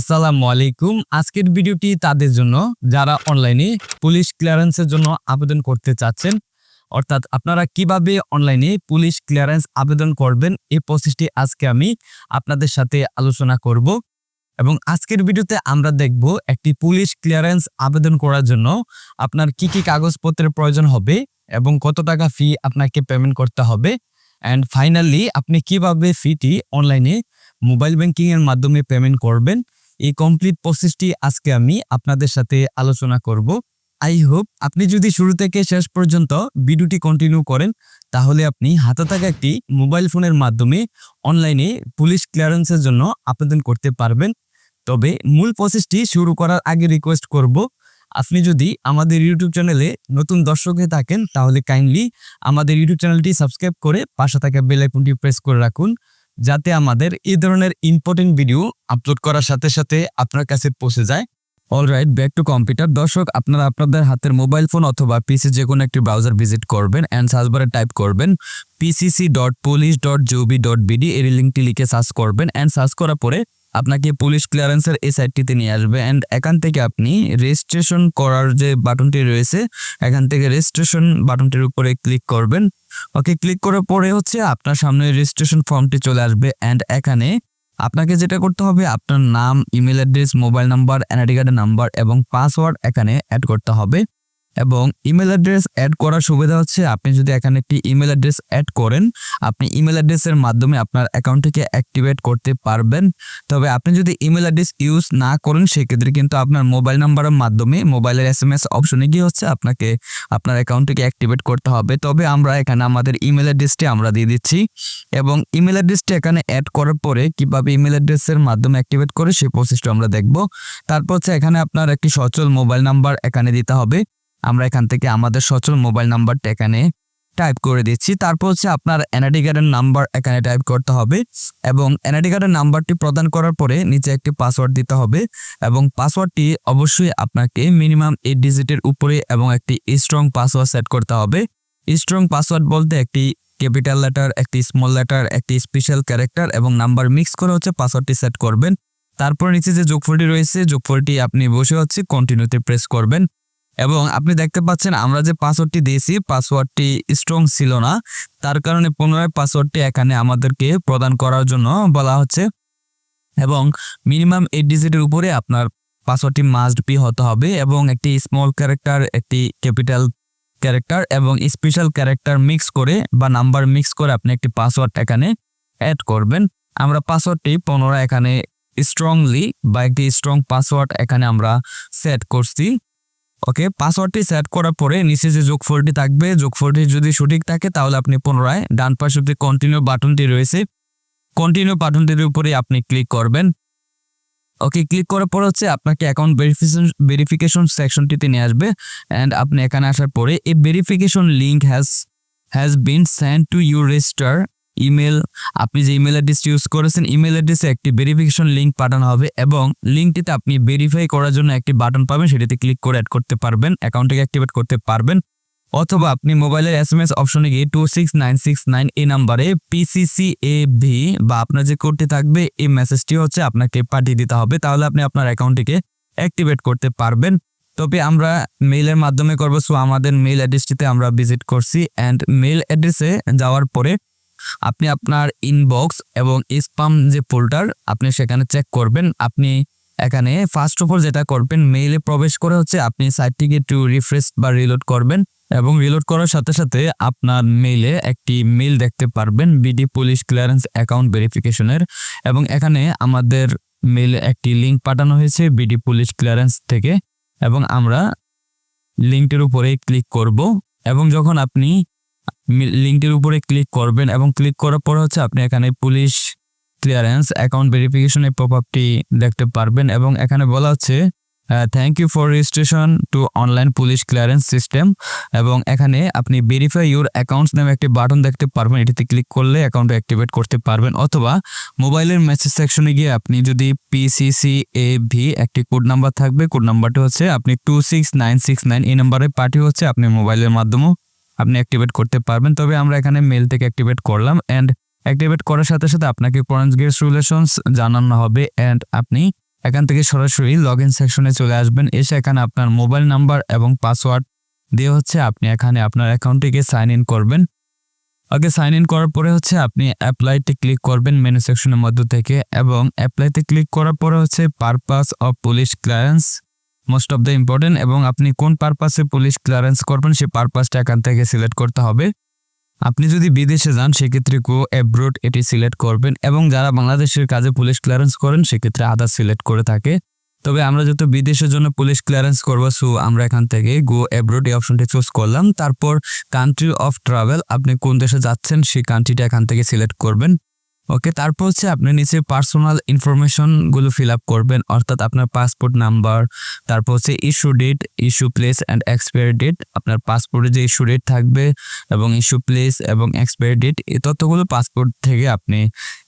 আসসালামু আলাইকুম। আজকের ভিডিওটি তাদের জন্য, যারা অনলাইনে পুলিশ ক্লিয়ারেন্সের জন্য আবেদন করতে চাচ্ছেন, অর্থাৎ আপনারা কীভাবে অনলাইনে পুলিশ ক্লিয়ারেন্স আবেদন করবেন এই প্রসেসটি আজকে আমি আপনাদের সাথে আলোচনা করব। এবং আজকের ভিডিওতে আমরা দেখব একটি পুলিশ ক্লিয়ারেন্স আবেদন করার জন্য আপনার কি কি কাগজপত্রের প্রয়োজন হবে এবং কত টাকা ফি আপনাকে পেমেন্ট করতে হবে। অ্যান্ড ফাইনালি আপনি কীভাবে ফিটি অনলাইনে মোবাইল ব্যাংকিং এর মাধ্যমে পেমেন্ট করবেন এই কমপ্লিট প্রসেসটি আজকে আমি আপনাদের সাথে আলোচনা করব। আই হোপ আপনি যদি শুরু থেকে শেষ পর্যন্ত ভিডিওটি কন্টিনিউ করেন, তাহলে আপনি হাতে থাকা একটি মোবাইল ফোনের মাধ্যমে অনলাইনে পুলিশ ক্লিয়ারেন্সের জন্য আবেদন করতে পারবেন। তবে মূল প্রসেসটি শুরু করার আগে রিকোয়েস্ট করব, আপনি যদি আমাদের ইউটিউব চ্যানেলে নতুন দর্শক হয়ে থাকেন, তাহলে কাইন্ডলি আমাদের ইউটিউব চ্যানেলটি সাবস্ক্রাইব করে পাশে থাকা বেল প্রেস করে রাখুন। যাতে আমাদের এই ধরনের ইম্পর্টেন্ট ভিডিও আপলোড করার সাথে সাথে আপনার কাছে পৌঁছে যায়। অলরাইট ব্যাক টু কম্পিউটার দর্শক, আপনারা আপনাদের হাতের মোবাইল ফোন অথবা পিসি যে কোনো একটি ব্রাউজার ভিজিট করবেন অ্যান্ড সার্চবারে টাইপ করবেন PCC dot police dot GOB dot BD এই লিঙ্কটি লিখে সার্চ করবেন অ্যান্ড সার্চ করার পরে আপনাকে পুলিশ ক্লিয়ারেন্সের এই সাইটটিতে নিয়ে আসবে অ্যান্ড এখান থেকে আপনি রেজিস্ট্রেশন করার যে বাটনটি রয়েছে, এখান থেকে রেজিস্ট্রেশন বাটনটির উপরে ক্লিক করবেন। ওকে ক্লিক করার পরে হচ্ছে আপনার সামনে রেজিস্ট্রেশন ফর্মটি চলে আসবে অ্যান্ড এখানে আপনাকে যেটা করতে হবে, আপনার নাম email address mobile number NID কার্ডের নাম্বার এবং পাসওয়ার্ড এখানে অ্যাড করতে হবে। এবং ইমেল অ্যাড্রেস অ্যাড করার সুবিধা হচ্ছে আপনি যদি এখানে একটি ইমেল অ্যাড্রেস অ্যাড করেন, আপনি ইমেল অ্যাড্রেসের মাধ্যমে আপনার অ্যাকাউন্টটিকে অ্যাক্টিভেট করতে পারবেন। তবে আপনি যদি ইমেল অ্যাড্রেস ইউজ না করেন, সেক্ষেত্রে কিন্তু আপনার মোবাইল নাম্বারের মাধ্যমে মোবাইলের এস এম এস অপশনে গিয়ে হচ্ছে আপনাকে আপনার অ্যাকাউন্টটিকে অ্যাক্টিভেট করতে হবে। তবে আমরা এখানে আমাদের ইমেল অ্যাড্রেসটি আমরা দিয়ে দিচ্ছি এবং ইমেল অ্যাড্রেসটি এখানে অ্যাড করার পরে কীভাবে ইমেল অ্যাড্রেসের মাধ্যমে অ্যাক্টিভেট করে সেই প্রসেসটা আমরা দেখব। তারপর হচ্ছে এখানে আপনার একটি সচল মোবাইল নাম্বার এখানে দিতে হবে। আমরা এখান থেকে আমাদের সচল মোবাইল নাম্বারটা এখানে টাইপ করে দিচ্ছি। তারপর হচ্ছে আপনার এনআইডি কার্ডের নাম্বার এখানে টাইপ করতে হবে এবং এনআইডি কার্ডের নাম্বারটি প্রদান করার পরে নিচে একটি পাসওয়ার্ড দিতে হবে এবং পাসওয়ার্ডটি অবশ্যই আপনাকে মিনিমাম এইট ডিজিটের উপরে এবং একটি স্ট্রং পাসওয়ার্ড সেট করতে হবে। স্ট্রং পাসওয়ার্ড বলতে একটি ক্যাপিটাল লেটার একটি স্মল লেটার একটি স্পেশাল ক্যারেক্টার এবং নাম্বার মিক্স করে হচ্ছে পাসওয়ার্ডটি সেট করবেন। তারপর নিচে যে যোগফলটি রয়েছে, যোগফলটি আপনি বসে হচ্ছে কন্টিনিউতে প্রেস করবেন। এবং আপনি দেখতে পাচ্ছেন আমরা যে পাসওয়ার্ডটি দিয়েছি পাসওয়ার্ডটি স্ট্রং ছিল না। তার কারণে পুনরায় পাসওয়ার্ডটি এখানে আমাদেরকে প্রদান করার জন্য বলা হচ্ছে এবং মিনিমাম এইট ডিজিটের উপরে আপনার পাসওয়ার্ডটি মাস্ট বি হতে হবে এবং একটি স্মল ক্যারেক্টার একটি ক্যাপিটাল ক্যারেক্টার এবং স্পেশাল ক্যারেক্টার মিক্স করে বা নাম্বার মিক্স করে আপনি একটি পাসওয়ার্ড এখানে অ্যাড করবেন। আমরা পাসওয়ার্ডটি পুনরায় এখানে স্ট্রংলি বা একটি স্ট্রং পাসওয়ার্ড এখানে আমরা সেট করছি। ওকে পাসওয়ার্ডটি সেট করার পরে নিচে যে যোগফলটি থাকবে, যোগফলটি যদি সঠিক থাকে তাহলে আপনি পুনরায় ডান পাশে যে কন্টিনিউ বাটনটি রয়েছে কন্টিনিউ বাটনটির উপরে আপনি ক্লিক করবেন। ওকে ক্লিক করার পর হচ্ছে আপনাকে অ্যাকাউন্ট ভেরিফিকেশন ভেরিফিকেশন সেকশনটিতে নিয়ে আসবে অ্যান্ড আপনি এখানে আসার পরে এই verification link has has been send to your register email, আপনি যে ইমেল অ্যাড্রেসটি ইউজ করেছেন, ইমেল অ্যাড্রেসে একটি ভেরিফিকেশন লিঙ্ক পাঠানো হবে এবং লিঙ্কটিতে আপনি ভেরিফাই করার জন্য একটি বাটন পাবেন, সেটিতে ক্লিক করে অ্যাড করতে পারবেন অ্যাকাউন্টটিকে অ্যাক্টিভেট করতে পারবেন। অথবা আপনি মোবাইলের এস এম এস অপশনে গিয়ে two six nine six nine এই নাম্বারে পিসিসি এ ভি বা আপনার যে কোডটি থাকবে, এই মেসেজটি হচ্ছে আপনাকে পাঠিয়ে দিতে হবে। তাহলে আপনি আপনার অ্যাকাউন্টটিকে অ্যাক্টিভেট করতে পারবেন। তবে আমরা মেইলের মাধ্যমে করব সো আমাদের মেইল অ্যাড্রেসটিতে আমরা ভিজিট করছি। অ্যান্ড মেইল অ্যাড্রেসে যাওয়ার পরে আপনি আপনার ইনবক্স এবং স্পাম যে ফোল্ডার আপনি সেখানে চেক করবেন। আপনি এখানে ফার্স্ট অফ অল যেটা করবেন মেইলে প্রবেশ করে হচ্ছে আপনি সাইটটিকে একটু রিফ্রেশ বা রিলোড করবেন এবং রিলোড করার সাথে সাথে আপনার মেইলে একটি মেইল দেখতে পারবেন বিডি পুলিশ ক্লিয়ারেন্স অ্যাকাউন্ট ভেরিফিকেশনের এবং এখানে আমাদের মেইলে একটি লিঙ্ক পাঠানো হয়েছে বিডি পুলিশ ক্লিয়ারেন্স থেকে। এবং আমরা লিঙ্কটির উপরে ক্লিক করব। এবং যখন আপনি লিঙ্কটির উপরে ক্লিক করবেন এবং ক্লিক করার পর হচ্ছে আপনি এখানে পুলিশ ক্লিয়ারেন্স অ্যাকাউন্ট ভেরিফিকেশনের পপ আপটি দেখতে পারবেন এবং এখানে বলা হচ্ছে thank you for registration to online police clearance system এবং এখানে আপনি ভেরিফাই ইউর অ্যাকাউন্টস নামে একটি বাটন দেখতে পারবেন। এটিতে ক্লিক করলে অ্যাকাউন্ট অ্যাক্টিভেট করতে পারবেন অথবা মোবাইলের মেসেজ সেকশনে গিয়ে আপনি যদি পিসিসি এ ভি একটি কোড নাম্বার থাকবে কোড নাম্বারটি হচ্ছে আপনি two six nine six nine এই নাম্বারে পার্টি হচ্ছে, আপনি মোবাইলের মাধ্যমেও আপনি অ্যাক্টিভেট করতে পারবেন। তবে আমরা এখানে মেল থেকে অ্যাক্টিভেট করলাম অ্যান্ড অ্যাক্টিভেট করার সাথে সাথে আপনাকে কনগ্রেচুলেশনস জানানো হবে অ্যান্ড আপনি এখান থেকে সরাসরি লগ ইন সেকশনে চলে আসবেন। এসে এখানে আপনার মোবাইল নাম্বার এবং পাসওয়ার্ড দিয়ে হচ্ছে আপনি এখানে আপনার অ্যাকাউন্টটিকে সাইন ইন করবেন। ওকে সাইন ইন করার পরে হচ্ছে আপনি অ্যাপ্লাইতে ক্লিক করবেন মেনু সেকশনের মধ্য থেকে এবং অ্যাপ্লাইতে ক্লিক করার পরে হচ্ছে purpose of police clearance most of the important এবং আপনি কোন পারপাসে পুলিশ ক্লিয়ারেন্স করবেন সেই পারপাসটা এখান থেকে সিলেক্ট করতে হবে। আপনি যদি বিদেশে যান, সেক্ষেত্রে গো অ্যাব্রোড এটি সিলেক্ট করবেন এবং যারা বাংলাদেশের কাজে পুলিশ ক্লিয়ারেন্স করেন, সেক্ষেত্রে আদার সিলেক্ট করে থাকে। তবে আমরা যেহেতু বিদেশের জন্য পুলিশ ক্লিয়ারেন্স করব সো আমরা এখান থেকে গো অ্যাব্রোড এই অপশনটি চুজ করলাম। তারপর কান্ট্রি অফ ট্রাভেল আপনি কোন দেশে যাচ্ছেন, সেই কান্ট্রিটা এখান থেকে সিলেক্ট করবেন। ওকে তারপর হচ্ছে আপনি নিচে পার্সোনাল ইনফরমেশনগুলো ফিল আপ করবেন, অর্থাৎ আপনার পাসপোর্ট নাম্বার তারপর হচ্ছে issue date issue place and expiry date আপনার পাসপোর্টে যে ইস্যু ডেট থাকবে এবং ইস্যু প্লেস এবং এক্সপায়ারি ডেট এই তথ্যগুলো পাসপোর্ট থেকে আপনি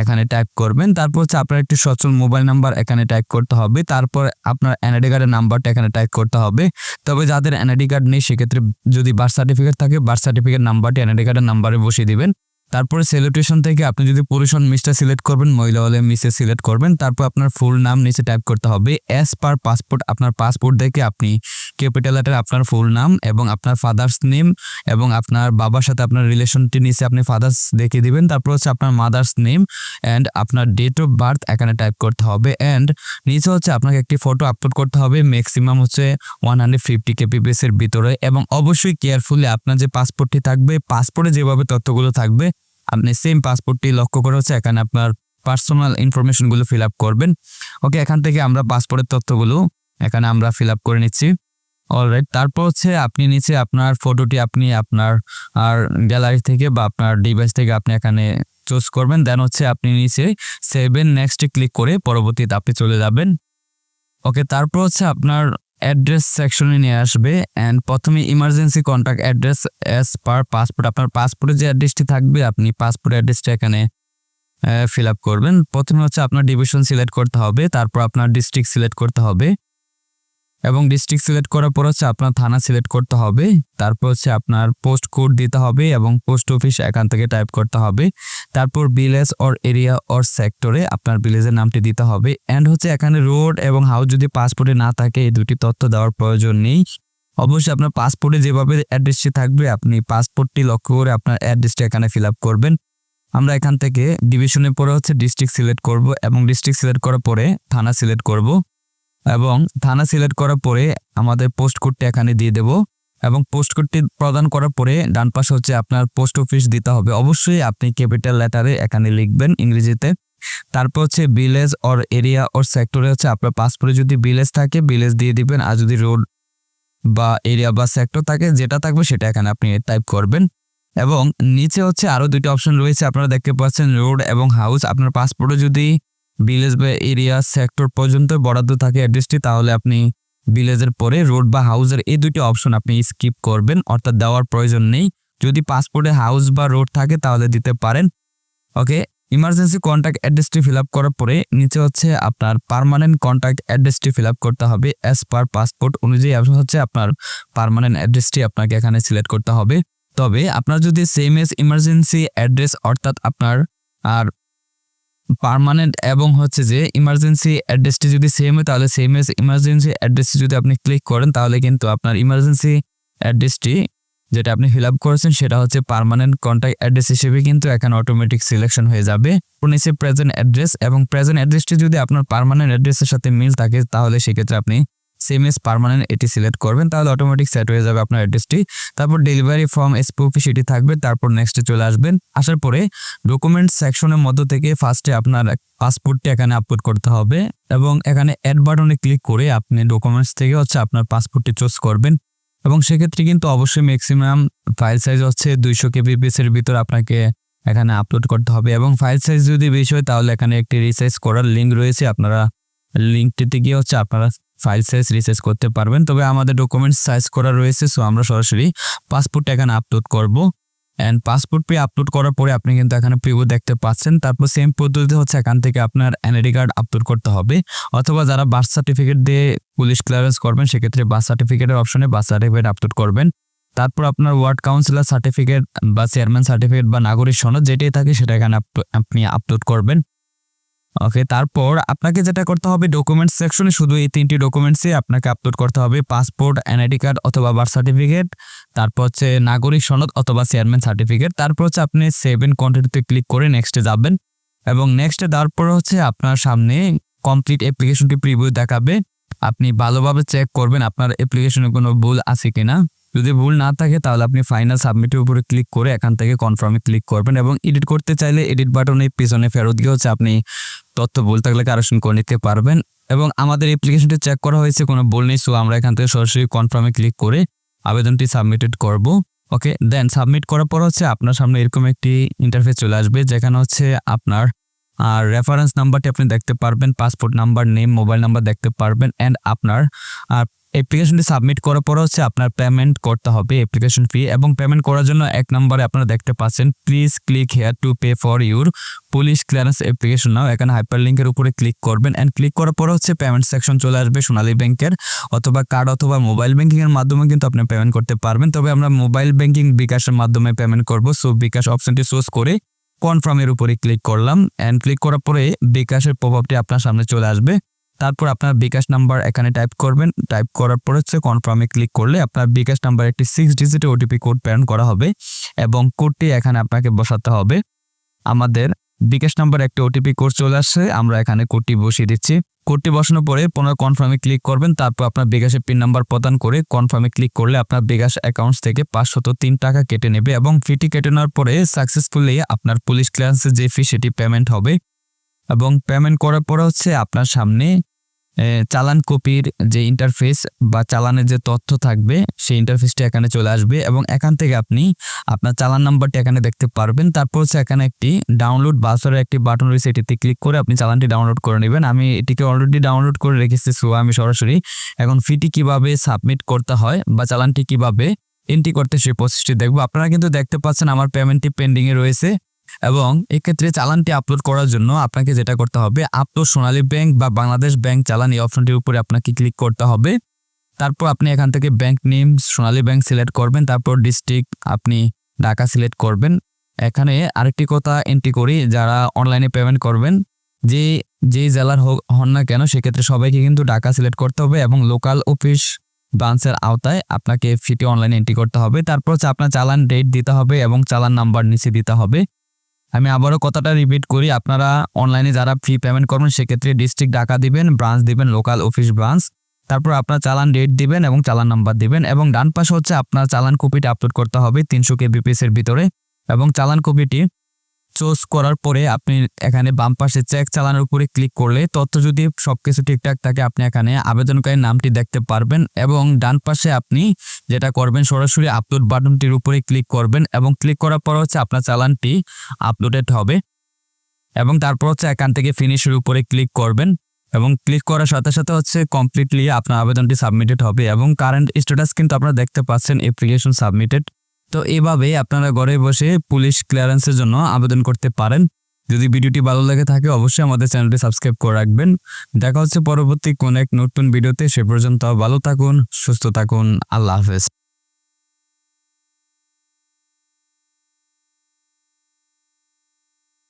এখানে টাইপ করবেন। তারপর হচ্ছে আপনার একটি সচল মোবাইল নাম্বার এখানে টাইপ করতে হবে। তারপর আপনার এনআইডি কার্ডের নাম্বারটা এখানে টাইপ করতে হবে। তবে যাদের এনআইডি কার্ড নেই, সেক্ষেত্রে যদি বার্থ সার্টিফিকেট থাকে বার্থ সার্টিফিকেট নাম্বারটি এনআইডি কার্ডের নাম্বারে বসিয়ে দিবেন। তারপরে সেলিব্রেশন থেকে আপনি যদি পুরুষ হন মিসটা সিলেক্ট করবেন, মহিলা হলে মিসে সিলেক্ট করবেন। তারপর আপনার ফুল নাম নিচে টাইপ করতে হবে। অ্যাজ পার পাসপোর্ট আপনার পাসপোর্ট দেখে আপনি ক্যাপিটাল লেটার আপনার ফুল নাম এবং আপনার ফাদার্স নেম এবং আপনার বাবার সাথে আপনার রিলেশনটি নিচে আপনি ফাদার্স দেখিয়ে দিবেন। তারপর হচ্ছে আপনার মাদার্স নেম অ্যান্ড আপনার ডেট অফ বার্থ এখানে টাইপ করতে হবে। অ্যান্ড নিচে হচ্ছে আপনাকে একটি ফটো আপলোড করতে হবে। ম্যাক্সিমাম হচ্ছে ওয়ান হান্ড্রেড ফিফটি কেপিপিএসের ভিতরে এবং অবশ্যই কেয়ারফুলি আপনার যে পাসপোর্টটি থাকবে পাসপোর্টে যেভাবে তথ্যগুলো থাকবে আপনি সেম পাসপোর্টটি লক্ষ্য করে হচ্ছে এখানে আপনার পার্সোনাল ইনফরমেশনগুলো ফিল আপ করবেন। ওকে এখান থেকে আমরা পাসপোর্টের তথ্যগুলো এখানে আমরা ফিল আপ করে নিচ্ছি। অলরাইট তারপর হচ্ছে আপনি নিচে আপনার ফটোটি আপনি আপনার, আর গ্যালারি থেকে বা আপনার ডিভাইস থেকে আপনি এখানে চুজ করবেন। দেন হচ্ছে আপনি নিচে সেভেন নেক্সটে ক্লিক করে পরবর্তীতে আপনি চলে যাবেন। ওকে তারপর হচ্ছে আপনার অ্যাড্রেস সেকশনে নিয়ে আসবে অ্যান্ড প্রথমে emergency contact address as per passport আপনার পাসপোর্টে যে অ্যাড্রেসটি থাকবে, আপনি পাসপোর্ট অ্যাড্রেসটা এখানে ফিল আপ করবেন। প্রথমে হচ্ছে আপনার ডিভিশন সিলেক্ট করতে হবে, তারপর আপনার ডিস্ট্রিক্ট সিলেক্ট করতে হবে। এবং ডিস্ট্রিক্ট সিলেক্ট করার পর হচ্ছে আপনার থানা সিলেক্ট করতে হবে। তারপর হচ্ছে আপনার পোস্ট কোড দিতে হবে এবং পোস্ট অফিস এখান থেকে টাইপ করতে হবে। তারপর ভিলেজ অর এরিয়া অর সেক্টরে আপনার ভিলেজের নামটি দিতে হবে। অ্যান্ড হচ্ছে এখানে রোড এবং হাউস যদি পাসপোর্টে না থাকে, এই দুটি তথ্য দেওয়ার প্রয়োজন নেই। অবশ্যই আপনার পাসপোর্টে যেভাবে অ্যাড্রেসটি থাকবে, আপনি পাসপোর্টটি লক্ষ্য করে আপনার অ্যাড্রেসটি এখানে ফিল আপ করবেন। আমরা এখান থেকে ডিভিশনের পরে হচ্ছে ডিস্ট্রিক্ট সিলেক্ট করব এবং ডিস্ট্রিক্ট সিলেক্ট করার পরে থানা সিলেক্ট করব। এবং থানা সিলেক্ট করার পরে আমাদের পোস্ট কোডটি এখানে দিয়ে দেব এবং পোস্ট কোডটি প্রদান করার পরে ডান পাশে হচ্ছে আপনার পোস্ট অফিস দিতে হবে। অবশ্যই আপনি ক্যাপিটাল লেটারে এখানে লিখবেন ইংরেজিতে। তারপর হচ্ছে ভিলেজ অর এরিয়া অর সেক্টরে হচ্ছে আপনার পাসপোর্টে যদি ভিলেজ থাকে, ভিলেজ দিয়ে দিবেন। আর যদি রোড বা এরিয়া বা সেক্টর থাকে, যেটা থাকবে সেটা এখানে আপনি টাইপ করবেন। এবং নিচে হচ্ছে আরও দুটি অপশন রয়েছে, আপনারা দেখতে পাচ্ছেন, রোড এবং হাউস। আপনার পাসপোর্টে যদি ভিলেজ বা এরিয়া সেক্টর পর্যন্ত বরাদ্দ থাকে অ্যাড্রেসটি, তাহলে আপনি ভিলেজের পরে রোড বা হাউসের এই দুটি অপশন আপনি স্কিপ করবেন, অর্থাৎ দেওয়ার প্রয়োজন নেই। যদি পাসপোর্টে হাউস বা রোড থাকে, তাহলে দিতে পারেন। ওকে, ইমার্জেন্সি কন্ট্যাক্ট অ্যাড্রেসটি ফিল আপ করার পরে নিচে হচ্ছে আপনার পারমানেন্ট কন্ট্যাক্ট অ্যাড্রেসটি ফিল আপ করতে হবে। অ্যাজ পার পাসপোর্ট অনুযায়ী হচ্ছে আপনার পারমানেন্ট অ্যাড্রেসটি আপনাকে এখানে সিলেক্ট করতে হবে। তবে আপনার যদি সেম এস ইমার্জেন্সি অ্যাড্রেস অর্থাৎ আপনার আর পারমানেন্ট এবং হচ্ছে যে ইমার্জেন্সি অ্যাড্রেসটি যদি সেম হয়, তাহলে সেম এস ইমার্জেন্সি অ্যাড্রেসটি যদি আপনি ক্লিক করেন, তাহলে কিন্তু আপনার ইমার্জেন্সি অ্যাড্রেসটি যেটা আপনি ফিল আপ করেছেন, সেটা হচ্ছে পারমানেন্ট কন্ট্যাক্ট অ্যাড্রেস হিসেবে কিন্তু এখানে অটোমেটিক সিলেকশন হয়ে যাবে। প্রেজেন্ট অ্যাড্রেস এবং প্রেজেন্ট অ্যাড্রেসটি যদি আপনার পারমানেন্ট অ্যাড্রেসের সাথে মিল থাকে, তাহলে সেক্ষেত্রে আপনি সেম এস পারমানেন্ট এটি সিলেক্ট করবেন, তাহলে অটোমেটিক সেট হয়ে যাবে আপনার অ্যাড্রেসটি তারপর ডেলিভারি ফর্ম এসপিওপি সেটি থাকবে, তারপর নেক্সটে চলে আসবেন। আসার পরে ডকুমেন্ট সেকশনের মধ্য থেকে ফার্স্টে আপনার পাসপোর্টটি এখানে আপলোড করতে হবে এবং এখানে অ্যাড বাটনে ক্লিক করে আপনি ডকুমেন্টস থেকে হচ্ছে আপনার পাসপোর্টটি চুজ করবেন। এবং সেক্ষেত্রে কিন্তু অবশ্যই ম্যাক্সিমাম ফাইল সাইজ হচ্ছে দুইশো কেবিপিএস এর ভিতর আপনাকে এখানে আপলোড করতে হবে এবং ফাইল সাইজ যদি বেশি হয় তাহলে এখানে একটি রিসাইজ করার লিঙ্ক রয়েছে। আপনারা লিঙ্কটিতে গিয়ে হচ্ছে আপনারা ফাইল সাইজ রিসাইজ করতে পারবেন। তবে আমাদের ডকুমেন্টস সাইজ করা রয়েছে সো আমরা সরাসরি পাসপোর্ট এখানে আপলোড করব। অ্যান্ড পাসপোর্ট পে আপলোড করার পরে আপনি কিন্তু এখানে প্রিভিউ দেখতে পাচ্ছেন। তারপর সেম পদ্ধতি হচ্ছে এখান থেকে আপনার এনআইডি কার্ড আপলোড করতে হবে। অথবা যারা বার্থ সার্টিফিকেট দিয়ে পুলিশ ক্লিয়ারেন্স করবেন, সেক্ষেত্রে বার্থ সার্টিফিকেটের অপশনে বার্থ সার্টিফিকেট আপলোড করবেন। তারপর আপনার ওয়ার্ড কাউন্সিলর সার্টিফিকেট বা চেয়ারম্যান সার্টিফিকেট বা নাগরিক সনদ যেটাই থাকে, সেটা এখানে আপনি আপলোড করবেন। ওকে তারপর আপনাকে যেটা করতে হবে ডকুমেন্টস সেকশনে শুধু এই তিনটি ডকুমেন্টসই আপনাকে আপলোড করতে হবে পাসপোর্ট এনআইডি কার্ড অথবা বার্থ সার্টিফিকেট তারপর হচ্ছে নাগরিক সনদ অথবা চেয়ারম্যান সার্টিফিকেট তারপর হচ্ছে আপনি সেভেন কন্টেন্টে ক্লিক করে নেক্সটে যাবেন এবং নেক্সটে দেওয়ার পর হচ্ছে আপনার সামনে কমপ্লিট অ্যাপ্লিকেশনটি প্রিভিউ দেখাবে। আপনি ভালোভাবে চেক করবেন আপনার অ্যাপ্লিকেশনে কোনো ভুল আছে কিনা। যদি ভুল না থাকে, তাহলে আপনি ফাইনাল সাবমিটের উপরে ক্লিক করে এখান থেকে কনফার্মে ক্লিক করবেন এবং এডিট করতে চাইলে এডিট বাটনের পিছনে ফেরত গিয়ে হচ্ছে আপনি তথ্য ভুল থাকলে কারেকশন করে নিতে পারবেন এবং আমাদের অ্যাপ্লিকেশনটি চেক করা হয়েছে, কোনো ভুল নেই সো আমরা এখান থেকে সরাসরি কনফার্মে ক্লিক করে আবেদনটি সাবমিটেড করব। ওকে দেন সাবমিট করার পর হচ্ছে আপনার সামনে এরকম একটি ইন্টারফেস চলে আসবে, যেখানে হচ্ছে আপনার আর রেফারেন্স নাম্বারটি আপনি দেখতে পারবেন passport number name mobile number দেখতে পারবেন অ্যান্ড আপনার অ্যাপ্লিকেশনটি সাবমিট করার পর হচ্ছে আপনার পেমেন্ট করতে হবে অ্যাপ্লিকেশন ফি এবং পেমেন্ট করার জন্য এক নম্বরে আপনারা দেখতে পাচ্ছেন please click here to pay for your police clearance application now এখানে হাইপার লিঙ্কের উপরে ক্লিক করবেন অ্যান্ড ক্লিক করার পর হচ্ছে পেমেন্ট সেকশন চলে আসবে সোনালী ব্যাংকের অথবা কার্ড অথবা মোবাইল ব্যাংকিং এর মাধ্যমে কিন্তু আপনি পেমেন্ট করতে পারবেন। তবে আমরা মোবাইল ব্যাংকিং বিকাশের মাধ্যমে পেমেন্ট করব সো বিকাশ অপশনটি চুজ করে কনফার্মের উপরে ক্লিক করলাম অ্যান্ড ক্লিক করার পরে বিকাশের প্রভাবটি আপনার সামনে চলে আসবে। তারপর আপনার বিকাশ নাম্বার এখানে টাইপ করবেন। টাইপ করার পর হচ্ছে কনফার্মে ক্লিক করলে আপনার বিকাশ নাম্বার একটি সিক্স ডিজিটের ওটিপি কোড প্রেরণ করা হবে এবং কোডটি এখানে আপনাকে বসাতে হবে। আমাদের বিকাশ নাম্বার একটা ওটিপি কোড চলে আসছে, আমরা এখানে কোডটি বসিয়ে দিচ্ছি। কোডটি বসানোর পরে পুনরায় কনফার্মে ক্লিক করবেন, তারপর আপনার বিকাশের পিন নাম্বার প্রদান করে কনফার্মে ক্লিক করলে আপনার বিকাশ অ্যাকাউন্টস থেকে পাঁচশত তিন টাকা কেটে নেবে এবং ফিটি কেটে নেওয়ার পরে সাকসেসফুলি আপনার পুলিশ ক্লিয়ারেন্সের যে ফি সেটি পেমেন্ট হবে এবং পেমেন্ট করার পরে হচ্ছে আপনার সামনে চালান কপির যে ইন্টারফেস বা চালানের যে তথ্য থাকবে, সেই ইন্টারফেসটি এখানে চলে আসবে এবং এখান থেকে আপনি আপনার চালান নাম্বারটি এখানে দেখতে পারবেন। তারপর হচ্ছে এখানে একটি ডাউনলোড বাসরের একটি বাটন রয়েছে, এটিতে ক্লিক করে আপনি চালানটি ডাউনলোড করে নেবেন। আমি এটিকে অলরেডি ডাউনলোড করে রেখেছি সো আমি সরাসরি এখন ফিটি কীভাবে সাবমিট করতে হয় বা চালানটি কীভাবে এন্ট্রি করতে সেই প্রসেসটি দেখব। আপনারা কিন্তু দেখতে পাচ্ছেন আমার পেমেন্টটি পেন্ডিংয়ে রয়েছে। এবং এক্ষেত্রে চালানটি আপলোড করার জন্য আপনাকে যেটা করতে হবে আপলোড সোনালী ব্যাংক বা বাংলাদেশ ব্যাংক চালান এই অপশনটির উপরে আপনাকে ক্লিক করতে হবে। তারপর আপনি এখান থেকে bank name Sonali bank select করবেন, তারপর ডিস্ট্রিক্ট আপনি ঢাকা সিলেক্ট করবেন। এখানে আরেকটি কথা এন্ট্রি করি, যারা অনলাইনে পেমেন্ট করবেন, যে যেই জেলার হোক, হন না কেন, সেক্ষেত্রে সবাইকে কিন্তু ঢাকা সিলেক্ট করতে হবে এবং লোকাল অফিস ব্রাঞ্চের আওতায় আপনাকে ফিটি অনলাইনে এন্ট্রি করতে হবে। তারপর হচ্ছে আপনার চালান ডেট দিতে হবে এবং চালান নাম্বার নিচে দিতে হবে। আমি আবারও কথাটা রিপিট করি, আপনারা অনলাইনে যারা ফি পেমেন্ট করবেন, সেক্ষেত্রে ডিস্ট্রিক্ট ঢাকা দিবেন ব্রাঞ্চ দিবেন লোকাল অফিস ব্রাঞ্চ তারপর আপনার চালান ডেট দিবেন এবং চালান নাম্বার দিবেন এবং ডান পাশে হচ্ছে আপনার চালান কপিটি আপলোড করতে হবে তিনশো কেবিপিএস এর ভিতরে এবং চালান কপিটি চুজ করার পরে আপনি এখানে বাম পাশে চেক চালানোর উপরে ক্লিক করলে তথ্য যদি সবকিছু ঠিকঠাক থাকে, আপনি এখানে আবেদনকারীর নামটি দেখতে পারবেন এবং ডান পাশে আপনি যেটা করবেন, সরাসরি আপলোড বাটনটির উপরে ক্লিক করবেন এবং ক্লিক করার পর হচ্ছে আপনার চালানটি আপলোডেড হবে এবং তারপর হচ্ছে এখান থেকে ফিনিশের উপরে ক্লিক করবেন এবং ক্লিক করার সাথে সাথে হচ্ছে কমপ্লিটলি আপনার আবেদনটি সাবমিটেড হবে এবং কারেন্ট স্ট্যাটাস কিন্তু আপনারা দেখতে পাচ্ছেন অ্যাপ্লিকেশন সাবমিটেড তো এভাবে আপনারা ঘরে বসে পুলিশ ক্লিয়ারেন্সের জন্য আবেদন করতে পারেন। যদি ভিডিওটি ভালো লেগে থাকে, অবশ্যই আমাদের চ্যানেলটি সাবস্ক্রাইব করে রাখবেন। দেখা হচ্ছে পরবর্তী কোন এক নতুন ভিডিওতে, সে পর্যন্ত ভালো থাকুন, সুস্থ থাকুন, আল্লাহ হাফেজ।